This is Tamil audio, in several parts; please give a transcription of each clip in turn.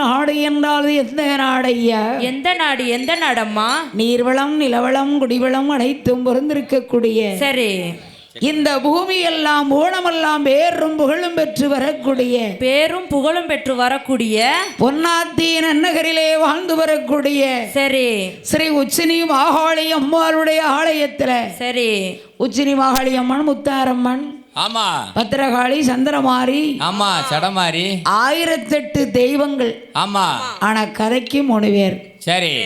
நாடு என்றால் எந்த நாடையா எந்த நாடு எந்த நாடம்மா? நீர்வளம் நிலவளம் குடிவளம் அனைத்தும் பொருந்திருக்கக்கூடிய சரி. இந்த பூமி எல்லாம் ஊனமெல்லாம் பேரும் புகழும் பெற்று வரக்கூடிய பேரும் புகழும் பெற்று வரக்கூடிய பொன்னாத்தி நன்னகரிலே வாழ்ந்து வரக்கூடிய சரி. ஸ்ரீ உச்சினி மாகாளி அம்மாளுடைய ஆலயத்துல சரி. உச்சினி மாகாளி அம்மன் முத்தாரம்மன் ஆமா. பத்திரகாளி சந்திரமாரி ஆமா சடமாரி. ஆயிரத்தெட்டு தெய்வங்கள். ஆமா. ஆனா கதைக்கு மூணு பேர் சரி.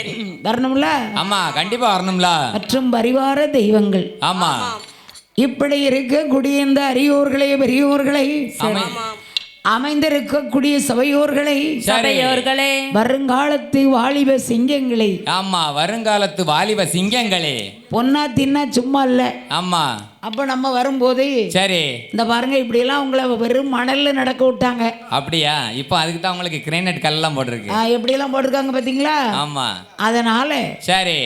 வரணும்ல? ஆமா கண்டிப்பா வரணும்ல. மற்றும் பரிவார தெய்வங்கள். ஆமா. இப்படி இருக்கக்கூடிய இந்த அரியோர்களே பெரியோர்களை ஆமை- அமைந்திருக்கக்கூடிய சபையோர்களை சபையோர்களே. வருங்காலத்து வாலிப சிங்கங்களை. ஆமா வருங்காலத்து வாலிப சிங்கங்களே. பொன்னா தின்னா சும்மா இல்ல. ஆமா. அப்ப நம்ம வரும்போது சரி. இந்த பாருங்க இப்படியெல்லாம் உங்களை வெறும் மணல்ல நடக்க விட்டாங்க. அப்படியா? இப்போ அதுக்கு தான் உங்களுக்கு கிரைனட் கல்லாம் போட்டிருக்கு. எப்படியெல்லாம் போட்டிருக்காங்க பாத்தீங்களா? ஆமா. அதனால சரி.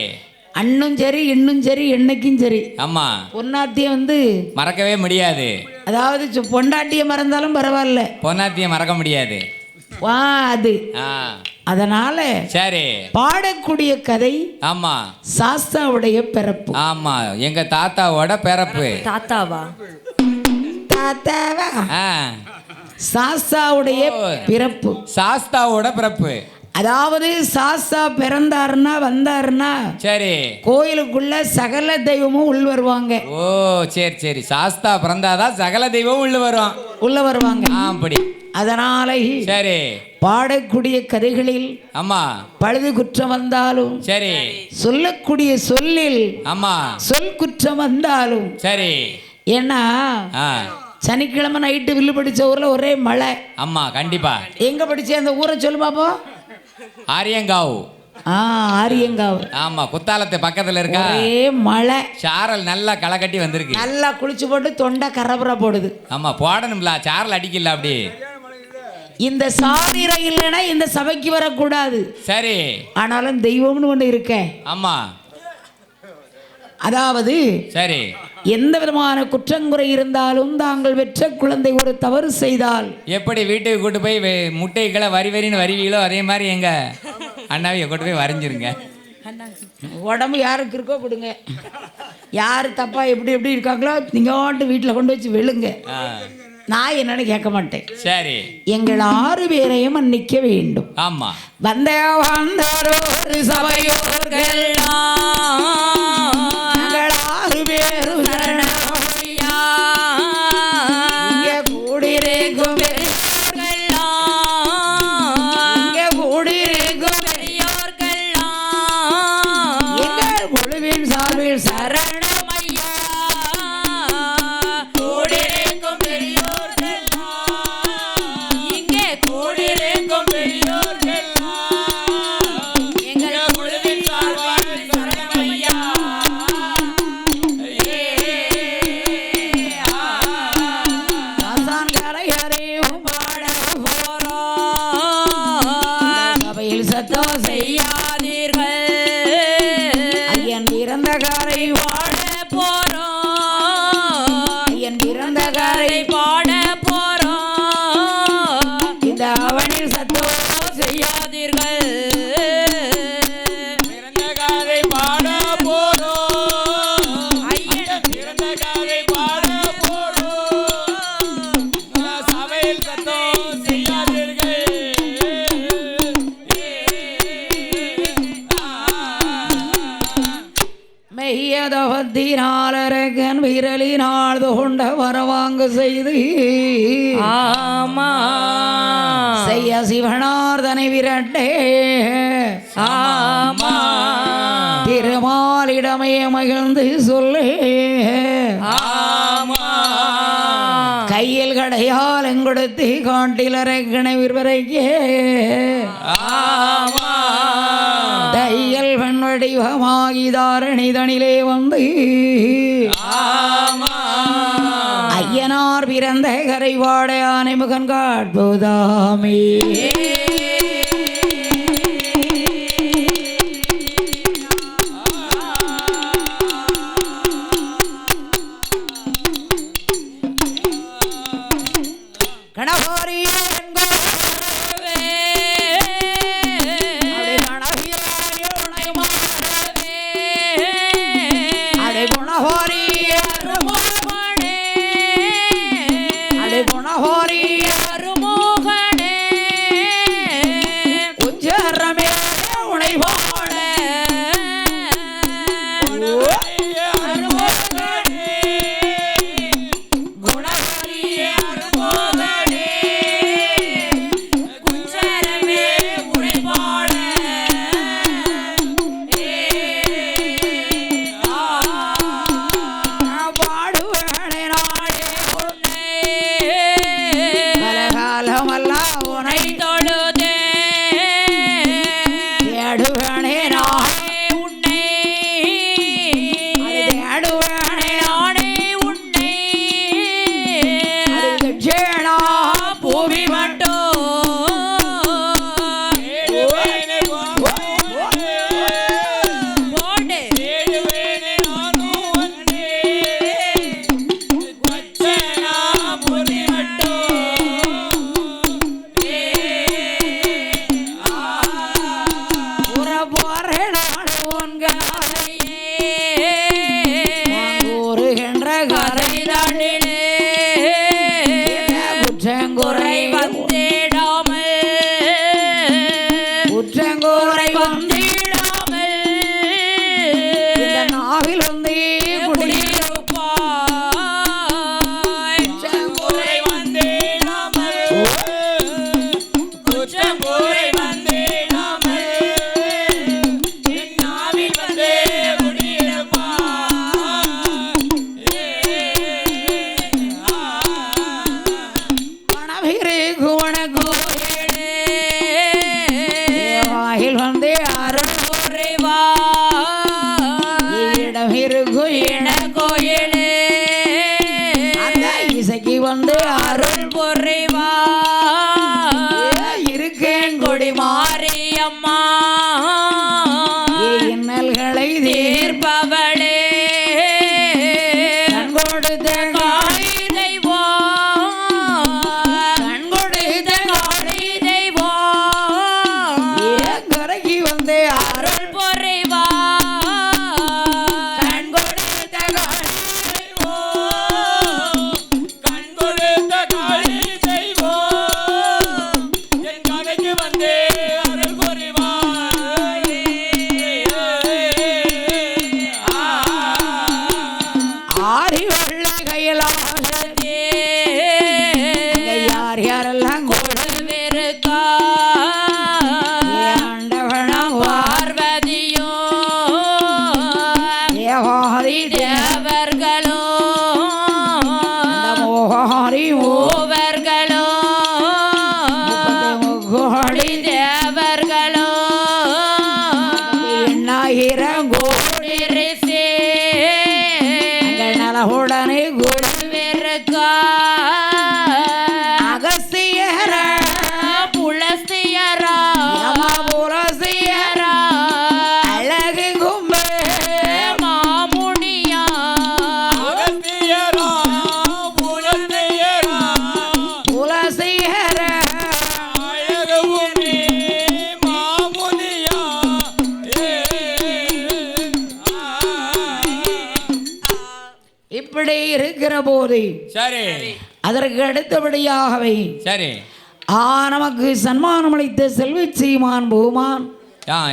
அண்ணும் சரி இன்னும் சரி என்னைக்கும் சரி. ஆமா. பொன்னாத்திய வந்து மறக்கவே முடியாது. அதாவது பொண்டாட்டிய மறந்தாலும் பரவாயில்ல. பொன்னாத்திய மறக்க முடியாது. வா அது. ஆ. அதனால சரி. பாடக்கூடிய கதை ஆமா. சாஸ்தாவுடைய பிறப்பு. ஆமா. எங்க தாத்தாவோட பிறப்பு. தாத்தாவா? தாத்தாவா? ஆ. சாஸ்தாவுடைய பிறப்பு. சாஸ்தாவோட பிறப்பு. அதாவது சாஸ்தா பிறந்தாருன்னா வந்தாருன்னா சரி. கோயிலுக்குள்ள சகல தெய்வமும் உள் வருவாங்க. ஓ சரி சரி. சாஸ்தா பிறந்தாதான் சகல தெய்வம் உள்ள வரும். உள்ள வருவாங்க. அப்படி. அதனால சரி. பாடக்கூடிய கதைகளில் ஆமா. பழுது குற்றம் வந்தாலும் சரி. சொல்லக்கூடிய சொல்லில் ஆமா. சொல் குற்றம் வந்தாலும் சரி. ஏன்னா சனிக்கிழமை நைட்டு வில்லு படிச்ச ஊர்ல ஒரே மழை. ஆமா கண்டிப்பா. எங்க படிச்ச அந்த ஊரை சொல்லு பாப்போம். ஆரியங்காவ். ஆ ஆரியங்காவு. ஆமா குத்தாலத்து பக்கத்துல இருக்கா? ஒரே மழை. சாரல் நல்லா களை கட்டி வந்திருக்கு. நல்லா குளிச்சு போட்டு தொண்டை கரபரா போடுது. ஆமா போடணும்ல சாரல் அடிக்கல அப்படி. இந்த சாதிரை இல்லைன்னா இந்த சபைக்கு வரக்கூடாது. சரி. ஆனாலும் தெய்வம்னு ஒன்று இருக்க. ஆமா. அதாவது சரி. எந்த விதமான குற்றங்குறை இருந்தாலும் தாங்கள் பெற்ற குழந்தை ஒரு தவறு செய்தால். எப்படி வீட்டுக்கு கூட்டு போய் முட்டைகளை வரி வரின்னு வருவீங்களோ அதே மாதிரி எங்க அண்ணாவைய கூட்டு போய் வரைஞ்சிருங்க. உடம்பு யாருக்கு இருக்கோ கொடுங்க. யார் தப்பா எப்படி எப்படி இருக்காங்களோ நீங்க வீட்டில் கொண்டு வச்சு வெளுங்க. ஆ, நான் என்னன்னு கேட்க மாட்டேன். சரி. எங்கள் ஆறு பேரையும் மன்னிக்க வேண்டும். ஆமா. வந்த வந்தோர் சபையோர்கள் ஆறு விரட்டே ஆமா. திருமாலிடமே மகிழ்ந்து சொல்லு. ஆமா. கையில் கடையால் எங்கொடுத்து காட்டிலரக்கணை விற்பரைக்கே ஆமா. தையல் பெண் வடிவமாகி தாரணி தனிலே வந்து. ஆமா. ஐயனார் பிறந்த கரைவாட ஆனை முகன் காட்போதாமே मा இருக்கிற போது சரி. அதற்கு அடுத்தபடியாகவே சரி. ஆ நமக்கு சன்மானம் அளித்த செல்வி சீமான் பூமான்.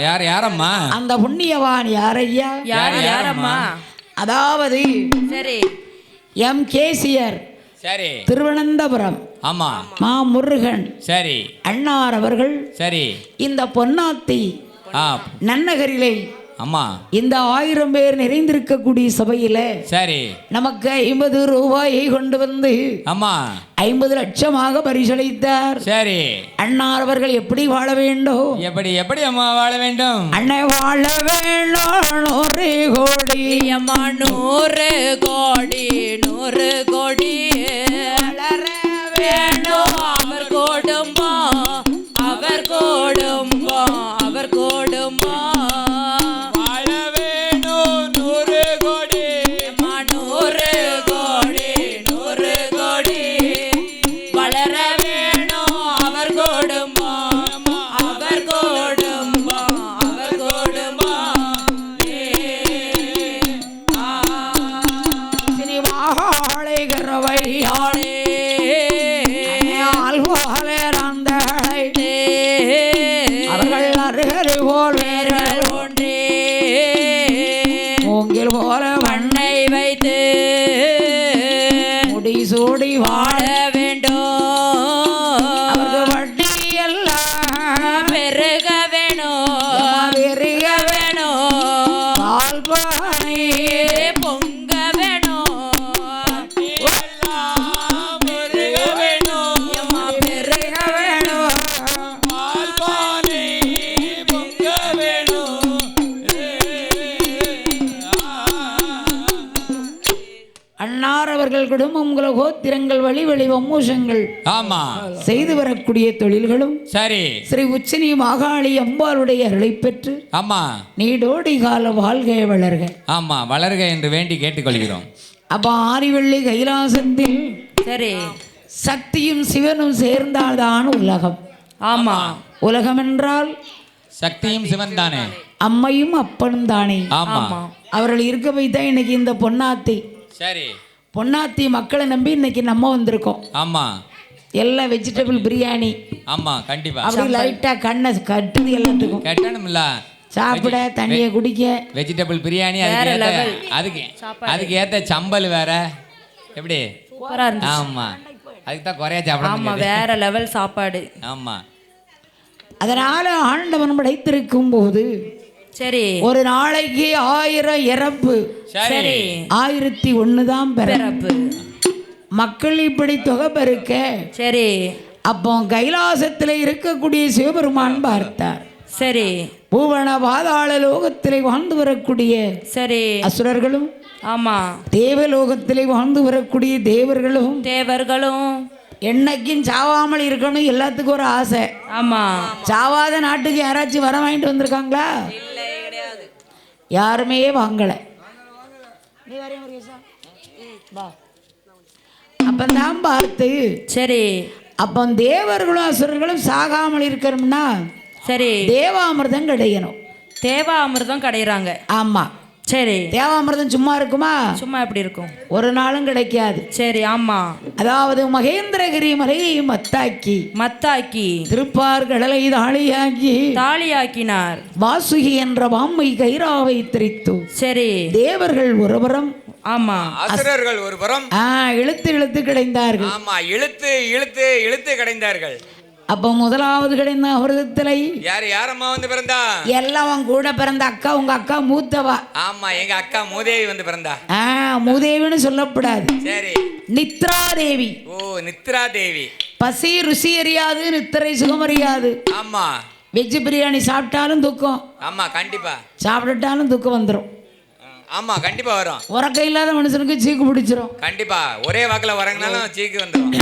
யார் யாரம்மா? அந்த புண்ணியவான் யாரையா யார் யாரம்மா? அதாவது சரி. எம். கேசியர் சரி. திருவனந்தபுரம் ஆமா. மா. முருகன் சரி. அண்ணார் அவர்கள் சரி. இந்த பொன்னாத்தி நன்னகரிலே அம்மா இந்த ஆயிரம் பேர் நிறைந்திருக்கக்கூடிய சபையில சரி. நமக்கு ஐம்பது ரூபாயை கொண்டு வந்து அம்மா ஐம்பது லட்சமாக பரிசளித்தார். சரி. அண்ணார் அவர்கள் எப்படி வாழ வேண்டும்? எப்படி எப்படி அம்மா வாழ வேண்டும்? அன்னை வாழ வேண்டும். நூறு கோடி. அம்மா நூறு கோடி நூறு கோடி. வேணும் அவர் கொடும்பம் அவர் கொடும்பம் அவர் கொடும்பம் குல கோத்திரங்கள் வழி வழி வம்மூஷங்கள் ஆமா. செய்து வரக்கூடிய தொழில்களும் சரி. ஸ்ரீ உச்சினி மாகாளி அம்பாளுடைய அருளை பெற்று ஆமா. நீடோடி கால வாழ்கை வளர்க. ஆமா வளர்க என்று வேண்டி கேட்டுக்கொள்கிறோம். அப்ப ஆரிவள்ளி கைலாசத்தில் சரி. சக்தியும் சிவனும் சேர்ந்தால்தான் உலகம். ஆமா. உலகம் என்றால் சக்தியும் சிவன் தானே அம்மையும் அப்பனும் தானே? ஆமா. அவர்கள் இருக்க வைத்தான் இன்னைக்கு இந்த பொன்னாத்தி. சரி. பொன்னாத்தி மக்களை நம்பி இன்னைக்கு நம்ம வந்திருக்கோம். ஆமா. எல்லாம் வெஜிடபிள் பிரியாணி. ஆமா கண்டிப்பா. அப்படி லைட்டா கண்ணை கட்டுது எல்லாத்துக்கும். கட்டணும்ல. சாப்பிட தண்ணியை குடிக்க. வெஜிடபிள் பிரியாணி அதுக்கு ஏத்த அதுக்கு அதுக்கு ஏத்த சம்பல் வேற. எப்படி? சூப்பரா இருந்துச்சு. ஆமா. அதுக்கு தான் குறைய சாப்பிட ஆமா முடியாது. வேற லெவல் சாப்பாடு. ஆமா. அதனால ஆண்டவன் படைத்திருக்கும் போது சரி. ஒரு நாளைக்கு ஆயிரம் இறப்பு. சரி. ஆயிரத்தி ஒன்று தான் பெற பிறப்பு. மக்கள் இப்படி தொகை பெருக்க. சரி. அப்போ கைலாசத்தில் இருக்கக்கூடிய சிவபெருமான் பார்த்தார். சரி. பூவன பாதாள லோகத்திலே வாழ்ந்து வரக்கூடிய சரி. அசுரர்களும் ஆமா. தேவலோகத்திலே வாழ்ந்து வரக்கூடிய தேவர்களும் தேவர்களும். என்னைக்கும் சாவாமல் இருக்கணும் எல்லாத்துக்கும் ஒரு ஆசை. ஆமா. சாவாத நாட்டுக்கு யாராச்சும் வர வாங்கிட்டு வந்திருக்காங்களா? யாருமே வாங்கல. அப்பந்தான் பார்த்து சரி. அப்போ தேவர்களும் அசுரர்களும் சாகாமல் இருக்கணும்னா சரி. தேவாமிர்தம் கிடைக்கணும் தேவா அமிர்தம் கடையிறாங்க. ஆமா. சரி. தேவாமிர்தம் சும்மா இருக்குமா? சும்மா எப்படி இருக்கும்? ஒரு நாளும் கிடைக்காது. சரி ஆமா. அதாவது மகேந்திரகிரி மலையை மத்தாக்கி மத்தாக்கி திருப்பார் கடலை தாளியாக்கி தாலியாக்கினார் வாசுகி என்ற பாம்மை கைராவை திரித்து சரி. தேவர்கள் ஒருபுறம் ஆமா. அசுரர்கள் ஒரு புறம் ஆ இழுத்து இழுத்து கிடைந்தார்கள். ஆமா இழுத்து இழுத்து இழுத்து கடைந்தார்கள். அப்போ முதலாவது கிடைந்த அமிர்தத்திலை யார் யாரம்மா வந்து பிறந்தா? எல்லாம் உன் கூட பிறந்த அக்கா உங்க அக்கா மூத்தவா? ஆமா எங்க அக்கா மூதேவி வந்து பிறந்தா. ஆ மூதேவின்னு சொல்லப்படாது. சரி. நித்ரா தேவி ஓ நித்ரா தேவி பசி ருசி அறியாது நித்திரை சுகம் அறியாது. ஆமா. வெஜ் பிரியாணி சாப்பிட்டாலும் துக்கம். ஆமா கண்டிப்பா. சாப்பிட்டுட்டாலும் துக்கம் வந்துடும் ஆமா கண்டிப்பா வரும். உறக்கம் இல்லாத மனுஷனுக்கு சீக்கு பிடிச்சிரும். கண்டிப்பா. ஒரே வாக்குல வரங்கனாலும் சீக்கு வந்துடும்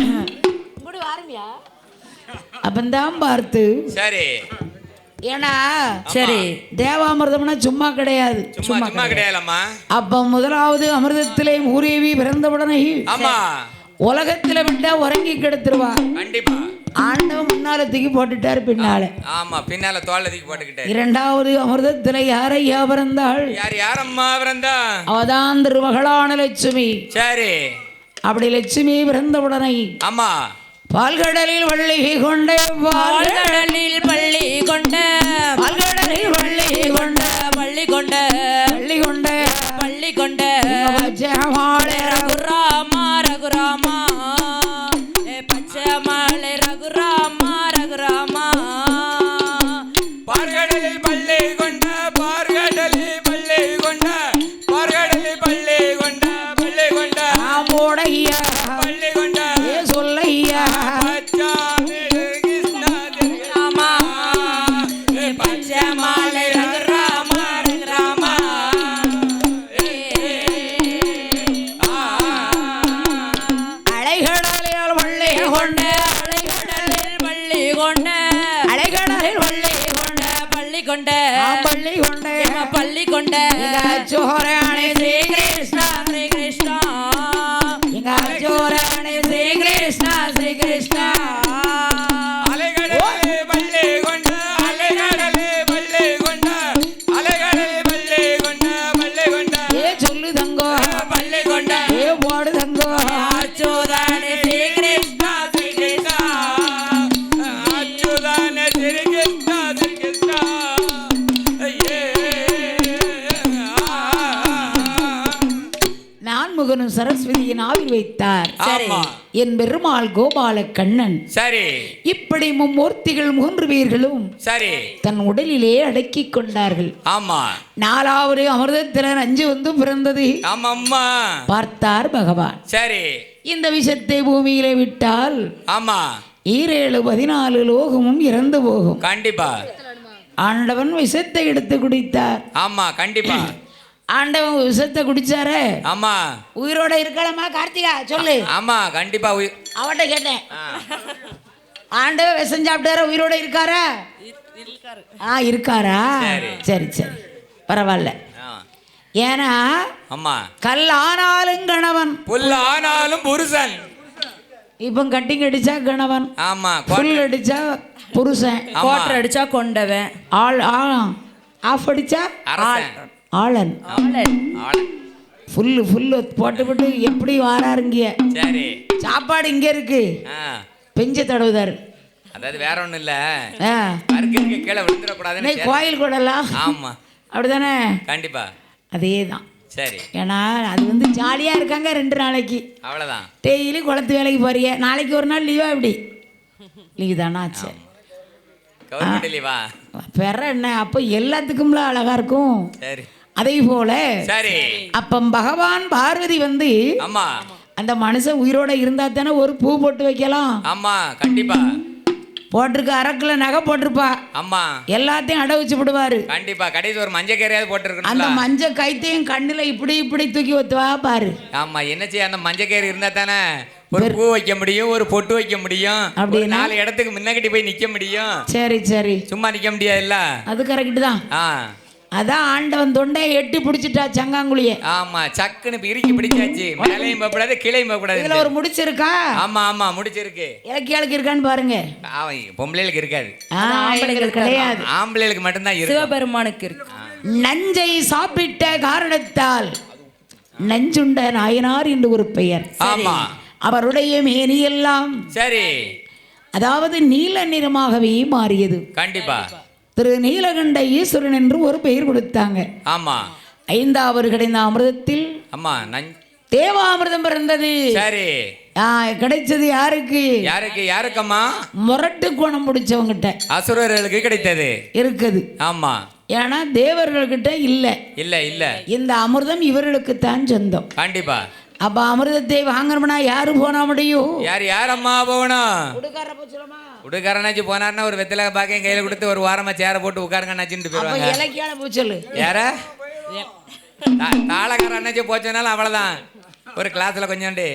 அப்பந்தான் பார்த்து சரி. ஏன்னா சரி. தேவாமிர்தம்னா சும்மா கிடையாது. சும்மா சும்மா கிடையாதும்மா அப்போ முதலாவது அமிர்தத்திலே மூரேவி பிறந்தவுடனே ஆமா. உலகத்துல விட்டா உறங்கி கெடுத்துருவா. கண்டிப்பா. ஆண்டவன் முன்னால தூக்கி போட்டுட்டாரு பின்னால. ஆமா பின்னால தோல்ல தூக்கி போட்டுக்கிட்டே இரண்டாவது அமிர்தத்துல யாரையா பிறந்தாள்? யார் யாரம்மா பிறந்தா? அவதான் திருமகளான லட்சுமி. சரி. அப்படி லட்சுமி பிறந்தவுடனே ஆமா. பால்கடலில் வள்ளி கொண்டே பால். கடலில் பள்ளி கொண்ட பால்கடலில் வள்ளி கொண்ட பள்ளி கொண்ட வள்ளி கொண்டே பள்ளி கொண்ட பச்சைமாலே ரகுராமா ரகுராமா. சரஸ்வதியின் ஆவில் வைத்தார். ஆமா. என் பெருமாள் கோபால கண்ணன் சரி. இப்படி மும்மூர்த்திகள் மூன்று பேர்களும் சரி. தன் உடலிலே அடக்கிக் கொண்டார்கள். ஆமா. நாலாவது அமிர்தத்தில நஞ்சு வந்து பிறந்தது. ஆமா அம்மா பார்த்தார் பகவான். சரி. இந்த விஷத்தை பூமியிலே விட்டால் ஆமா. ஈரேழு பதினாலு லோகமும் இறந்து போகும். கண்டிப்பா. ஆண்டவன் விஷத்தை எடுத்து குடித்தார். ஆமா கண்டிப்பா. ஆண்டவன் விஷத்தை குடிச்சாரே. ஆமா. உயிரோட இருக்கலாமா கார்த்திகா? சொல்லு. ஆமா கண்டிப்பா உயி- அவன்கிட்ட கேட்டேன். ஆண்டவன் விஷம் சாப்பிட்டாரா உயிரோட இருக்காரா? ஆ இருக்காரா? சரி. சரி பரவாயில்ல. ஏன்னா ஆமா. கல் ஆனாலும் கணவன். புல் ஆனாலும் புருஷன். இப்போ கட்டிங் அடிச்சா கணவன். ஆமா புல் அடிச்சா புருஷன். கோட்டர் அடிச்சா கொண்டவன். ஆள் ஆ ஆஃப் அடிச்சா அரசன். ஆளன். ஆளன். ஆள- ஃபுல்லு ஃபுல்லு போட்டு போட்டு எப்படி வாராருங்க சரி. சாப்பாடு இங்கே இருக்கு. பெஞ்ச தடவுதார். அதாவது வேற ஒண்ணும் இல்ல. ஆ. பருக்கிறதுக்கு கீழே சரி. கோயில் கூடலாம் ஆமா. அப்படிதானே? கண்டிப்பா. அதே தான் சரி. ஏன்னா அது வந்து ஜாலியாக இருக்காங்க ரெண்டு நாளைக்கு. அவ்வளவுதான். டெய்லி குளத்து வேலைக்கு போறிய. நாளைக்கு ஒரு நாள் லீவா எப்படி லீவு தானா? சரி. லீவா? பெற என்ன? அப்போ எல்லாத்துக்கும்ல அழகா இருக்கும். சரி. அதே போல சரி. அப்போ பகவான் பார்வதி வந்து ஆமா. அந்த மனுஷன் உயிரோட இருந்தா தானே ஒரு பூ போட்டு வைக்கலாம். ஆமா கண்டிப்பா. போட்டிருக்க அரக்கில் நகை போட்டிருப்பா. ஆமா. எல்லாத்தையும் அடை வச்சு விடுவாரு கண்டிப்பா. கடைசி ஒரு மஞ்சள் கரையாவது அந்த போட்டுருக்கணும்ல மஞ்ச கைத்தையும் கண்ணுல இப்படி இப்படி தூக்கி ஒத்துவா பாரு. ஆமா என்ன செய்ய அந்த மஞ்சள் கயிறு இருந்தா தானே ஒரு பூ வைக்க முடியும் ஒரு பொட்டு வைக்க முடியும் ஒரு அப்படின்னா? நாலு இடத்துக்கு முன்னகட்டி போய் நிக்க முடியும். சரி சரி. சும்மா நிக்க முடியாதுல்ல? அது கரெக்டு தான். ஆ. அதான் ஆண்டவன் தொண்டையை எட்டி பிடிச்சிட்டா சங்காங்குழிய. ஆமா சக்குன்னு இறுக்கி பிடிச்சாச்சு. மேலையும் போகக்கூடாது இதுல போகக்கூடாது ஒரு முடிச்சிருக்கா? ஆமா ஆமா முடிச்சிருக்கு. இலக்கியாளுக்கு இருக்கான்னு பாருங்க. அவன் பொம்பளைகளுக்கு இருக்காது. ஆ, எங்களுக்கு கிடையாது. ஆம்பளைகளுக்கு மட்டும்தான் இருக்கு சிவபெருமானுக்கு இருக்கு. நஞ்சை சாப்பிட்ட காரணத்தால் நஞ்சுண்ட நாயனார் என்று ஒரு பெயர். ஆமா. அவருடைய மேனியெல்லாம் சரி. அதாவது நீல நிறமாகவே மாறியது. கண்டிப்பா. திரு நீலகண்ட ஈஸ்வரன் என்று ஒரு பெயர் கொடுத்தாங்க. ஆமா. ஐந்தாவது கிடைந்த அமிர்தத்தில் ஆமா தேவாமிர்தம் பிறந்தது. சரி. கிடைச்சது யாருக்கு? யாருக்கு யாருக்கம்மா? முரட்டு குணம் பிடிச்சவங்கிட்ட. அசுரர்களுக்கு கிடைத்தது. இருக்குது. ஆமா. ஏன்னா தேவர்கள்கிட்ட இல்லை. இல்ல இல்ல. இந்த அமிர்தம் இவர்களுக்கு தான் சொந்தம். கண்டிப்பா. அப்ப அமிர்தத்தை வாங்கணும்னா யாரு போனா முடியும்? யார் யாரம்மா போகணும்? கொடுக்கார போச்சுலமா உடுக்காரனாச்சு போனார்னா ஒரு வெத்தில பாக்க கையில கொடுத்து ஒரு வாரமா சேர போட்டு உட்காருங்கண்ணாச்சின்னு அப்ப போயிருவாங்க இலக்கியான பூச்சல் யார? தாளக்கார அண்ணாச்சி போச்சனாலும் அவ்வளவுதான் ஒரு கிளாஸ்ல கொஞ்சோண்டு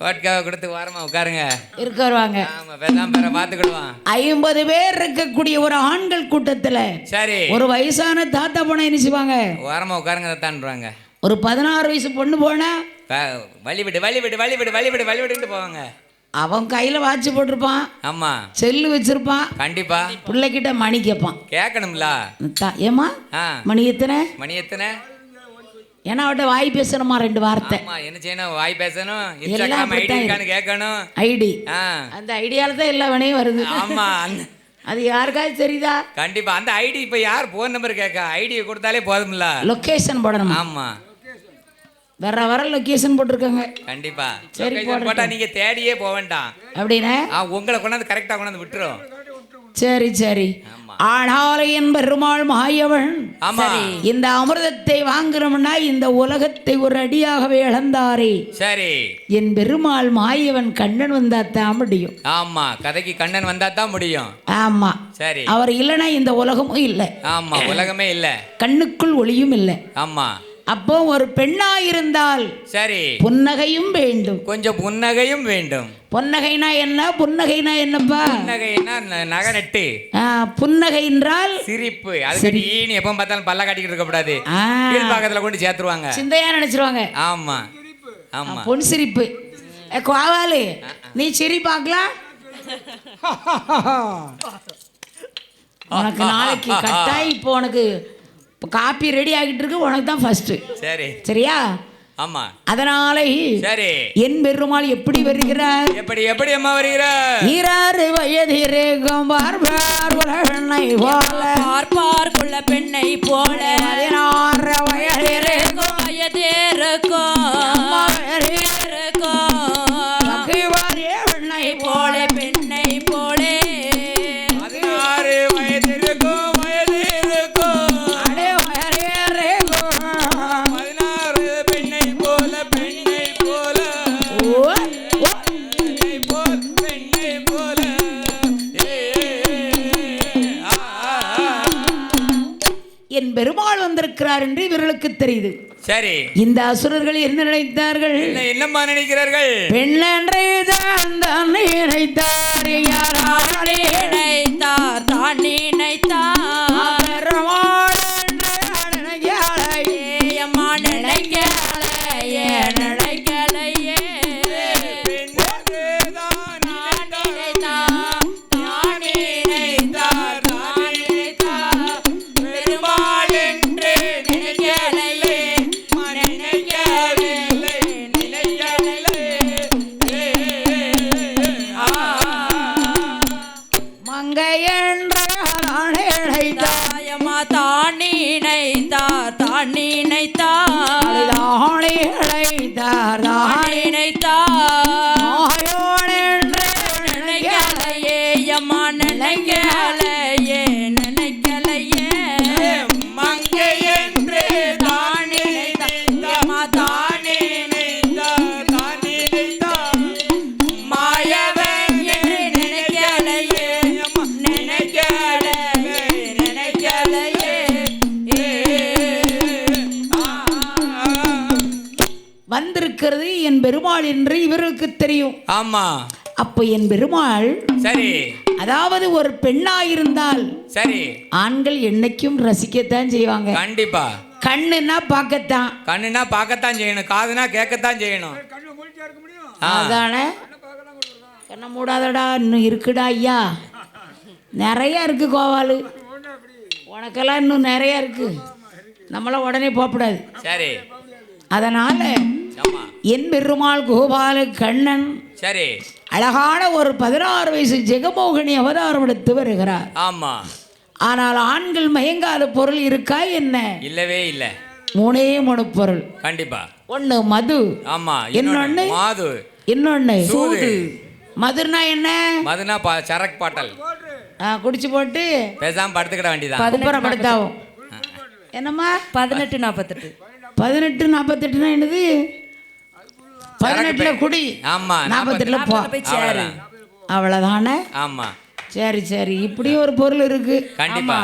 ஓட்காவை கொடுத்து வாரமா உட்காருங்க. இருக்க வருவாங்க. ஆமா பேசாம பேர பாத்துக்கிடுவான். ஐம்பது பேர் இருக்கக்கூடிய ஒரு ஆண்கள் கூட்டத்துல சரி. ஒரு வயசான தாத்தா போனா என்ன செய்வாங்க? ஓரமா உட்காருங்க தான்றாங்க ஒரு பதினாறு வயசு பொண்ணு போனா வழி விடு வழி விடு வழி விடு வழி விடு வழி விடுன்ட்டு போவாங்க. அவன் கையில வாட்ச் போட்டிருப்பான். ஆமா. செல்லு வச்சிருப்பான். கண்டிப்பா. பிள்ளைகிட்ட மணி கேட்பான் கேட்கணும்ல? ஆ. மணி எத்தனை? மணி எத்தனை? ஏன்னா அவட்ட வாய் பேசணுமா ரெண்டு வார்த்தை. என்ன செய்யணும்? வாய் பேசணும் இன்ஸ்டாகிராம் ஐடி இருக்கான்னு கேட்கணும். ஐடி. அந்த ஐடியால தான் எல்லா வினையும் வருது. ஆமா அது யாருக்காவது தெரியுதா? கண்டிப்பா. அந்த ஐடி இப்ப யார் போன் நம்பர் கேட்க? ஐடியை கொடுத்தாலே போதும்ல. லொக்கேஷன் போடணுமா? ஆமா. வர வர லொக்கேஷன் போட்டிருக்காங்க. கண்டிப்பா. சரி. போட்டா நீங்க தேடியே போக வேண்டாம். அப்படின்னு? உங்களை கொண்டாந்து கரெக்டா கொண்டாந்து விட்டுரும். சரி சரி. ஆனால் என் பெருமாள் மாயவன். ஆமா. இந்த அமிர்தத்தை வாங்குறோம்னா இந்த உலகத்தை ஒரு அடியாகவே இழந்தாரே. சரி. என் பெருமாள் மாயவன் கண்ணன் வந்தா தான் முடியும். ஆமா கதைக்கு கண்ணன் வந்தா தான் முடியும். ஆமா. சரி. அவர் இல்லைன்னா இந்த உலகமும் இல்லை. ஆமா உலகமே இல்ல. கண்ணுக்குள் ஒளியும் இல்லை. ஆமா. அப்போ ஒரு பெண்ணாயிருந்தால் சரி. புன்னகையும் வேண்டும். கொஞ்சம் புன்னகையும் வேண்டும். புன்னகைனா என்ன? புன்னகைனா என்னப்பா? புன்னகைன்னா ந- நகை நெட்டு புன்னகை என்றால் சிரிப்பு. அதுக்கு ஈனி எப்போ பார்த்தாலும் பல்ல காட்டிக்கிட்டு இருக்க கூடாது. ஆ, கீழ்பாக்கத்துல கொண்டு சேர்த்துருவாங்க. சிந்தையா நினைச்சிருவாங்க. ஆமா. ஆமா. பொன் சிரிப்பு. கோவாலு நீ சிரி பார்க்கலாம். உனக்கு நாளைக்கு கட்டாய் இப்போ உனக்கு இப்போ காப்பி ரெடி ஆகிட்டு இருக்கு உனக்கு தான் ஃபர்ஸ்ட் சரி. சரியா? ஆமா. அதனாலே சரி. என் பெருமாள் எப்படி வருகிறார்? எப்படி எப்படி அம்மா வருகிற ஈராறு வயதிருக்கும் பார்ப்பார் உலகனை போல. பார்ப்பார் குள்ள பெண்ணை போல. பதினாறு வயதிருக்கும் வயதேருக்கும் தெரியுது. சரி. இந்த அசுரர்கள் என்ன நினைத்தார்கள்? என்ன என்னம்மா நினைக்கிறார்கள்? பெண்ணென்றே தான் தான் நினைத்தார். யாராலே நினைத்தார் தான் நினைத்தார். நினைக்கலையே நினைக்கலையே வந்திருக்கிறது என் பெருமாள் என்று இவர்களுக்கு தெரியும். ஆமா. அப்போ என் பெருமாள் சரி. அதாவது ஒரு பெண்ணாயிருந்தால் சரி. ஆண்கள் என்னைக்கும் ரசிக்கத்தான் செய்வாங்க. கண்டிப்பா. கண்ணுன்னா பார்க்கத்தான். கண்ணுனா பார்க்கத்தான் செய்யணும் காதுனா கேட்கத்தான் செய்யணும். அதானே? கண்ணை மூடாதடா இன்னும் இருக்குடா ஐயா. நிறைய இருக்கு கோவாலு. உனக்கெல்லாம் இன்னும் நிறைய இருக்கு. நம்மளாம் உடனே போகக்கூடாது. சரி. அதனால என் பெருமாள் கோபால கண்ணன் சரி. அழகான ஒரு பதினாறு வயசு ஜெகமோகினி அவதாரம் எடுத்து வருகிறார். ஆமா. ஆனால் ஆண்கள் மயங்காத பொருள் இருக்கா என்ன? இல்லவே இல்ல. மூணே மூணு பொருள். கண்டிப்பா. ஒன்று மது. ஆமா. இன்னொன்னு? மாது. இன்னொன்று சூது. மதுனா என்ன? மதுனா பா சரக் பாட்டல். ஆ, குடிச்சு போட்டு பேசாம படுத்துக்கிட வேண்டியதான் குப்புறப்படுத்தாவும் என்னம்மா? பதினெட்டு நாற்பத்தெட்டு. பதினெட்டு நாற்பத்தெட்டுனா என்னது? பதினெட்டுல குடி. ஆமா நாற்பத்தெட்டுல போ. அவ்வளோதானே ஆமா. சரி சரி. இப்படி ஒரு பொருள் இருக்கு. கண்டிப்பா.